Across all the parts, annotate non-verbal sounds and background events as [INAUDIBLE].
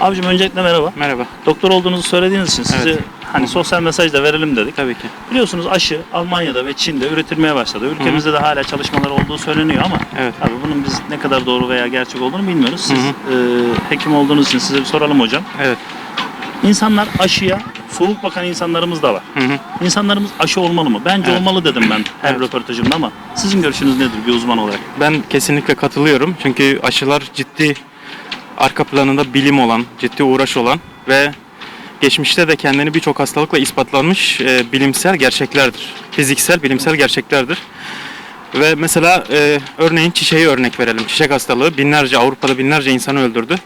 Abicim öncelikle merhaba. Merhaba. Doktor olduğunuzu söylediğiniz için size Evet. hani sosyal mesaj da verelim dedik. Tabii ki. Biliyorsunuz aşı Almanya'da ve Çin'de üretilmeye başladı. Ülkemizde de hala çalışmalar olduğu söyleniyor ama Evet. tabii bunun biz ne kadar doğru veya gerçek olduğunu bilmiyoruz. Siz Hı e, hekim olduğunuz için size bir soralım hocam. Evet. İnsanlar aşıya soğuk bakan insanlarımız da var. Hı hı. İnsanlarımız aşı olmalı mı? Bence Evet. olmalı dedim ben [CLEARS THROAT] her Evet. röportajımda ama sizin görüşünüz nedir bir uzman olarak? Ben kesinlikle katılıyorum. Çünkü aşılar ciddi arka planında bilim olan, ciddi uğraş olan ve geçmişte de kendini birçok hastalıkla ispatlanmış e, bilimsel gerçeklerdir. Fiziksel, bilimsel gerçeklerdir. Ve mesela e, örneğin çiçeği örnek verelim. Çiçek hastalığı binlerce, Avrupa'da binlerce insanı öldürdü.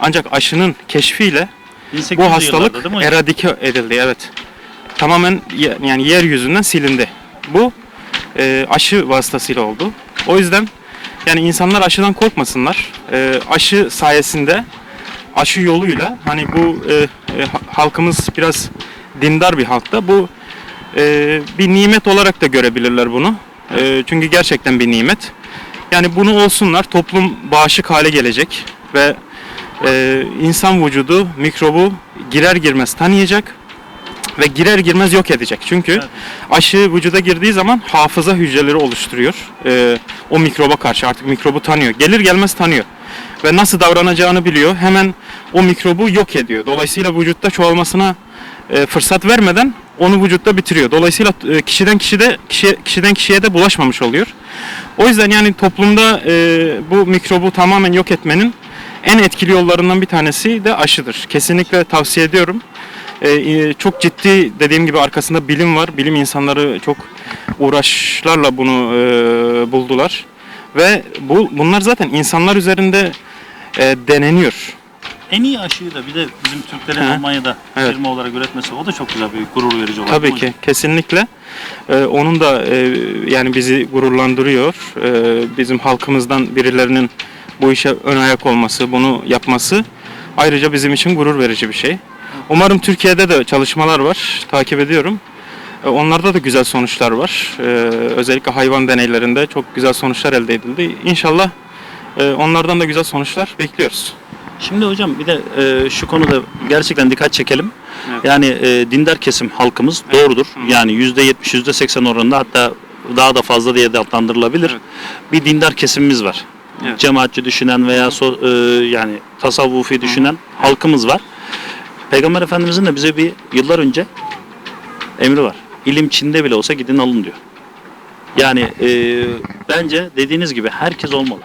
Ancak aşının keşfiyle 1800'lü bu hastalık eradike edildi evet. Tamamen yani yeryüzünden silindi. Bu e, aşı vasıtasıyla oldu. O yüzden yani insanlar aşıdan korkmasınlar. E, aşı sayesinde aşı yoluyla hani bu e, e, ha- halkımız biraz dindar bir halkta bu e, bir nimet olarak da görebilirler bunu. E, çünkü gerçekten bir nimet. Yani bunu olsunlar toplum bağışık hale gelecek ve e, insan vücudu mikrobu girer girmez tanıyacak ve girer girmez yok edecek. Çünkü Evet. aşı vücuda girdiği zaman hafıza hücreleri oluşturuyor. E, o mikroba karşı artık mikrobu tanıyor. Gelir gelmez tanıyor. Ve nasıl davranacağını biliyor. Hemen o mikrobu yok ediyor. Dolayısıyla vücutta çoğalmasına e, fırsat vermeden onu vücutta bitiriyor. Dolayısıyla e, kişiden kişide kişi, kişiden kişiye de bulaşmamış oluyor. O yüzden yani toplumda e, bu mikrobu tamamen yok etmenin en etkili yollarından bir tanesi de aşıdır. Kesinlikle tavsiye ediyorum. E, e, çok ciddi dediğim gibi arkasında bilim var. Bilim insanları çok uğraşlarla bunu e, buldular. Ve bu bunlar zaten insanlar üzerinde e, deneniyor. En iyi aşıyı da bir de bizim Türklerin Hı. Almanya'da Evet. firma olarak üretmesi o da çok güzel bir gurur verici olay. Tabii değil mi ki kesinlikle. Ee, onun da e, yani bizi gururlandırıyor. Ee, bizim halkımızdan birilerinin bu işe ön ayak olması, bunu yapması ayrıca bizim için gurur verici bir şey. Umarım Türkiye'de de çalışmalar var. Takip ediyorum. Ee, onlarda da güzel sonuçlar var. Ee, özellikle hayvan deneylerinde çok güzel sonuçlar elde edildi. İnşallah e, onlardan da güzel sonuçlar bekliyoruz. Şimdi hocam bir de e, şu konuda gerçekten dikkat çekelim. Evet. Yani e, dindar kesim halkımız doğrudur. Yani %70 %80 oranında hatta daha da fazla diye de adlandırılabilir. Evet. Bir dindar kesimimiz var. Evet. Cemaatçi düşünen veya so- e, yani tasavvufi düşünen halkımız var. Peygamber Efendimizin de bize bir yıllar önce emri var. İlim Çin'de bile olsa gidin alın diyor. Yani e, bence dediğiniz gibi herkes olmalı.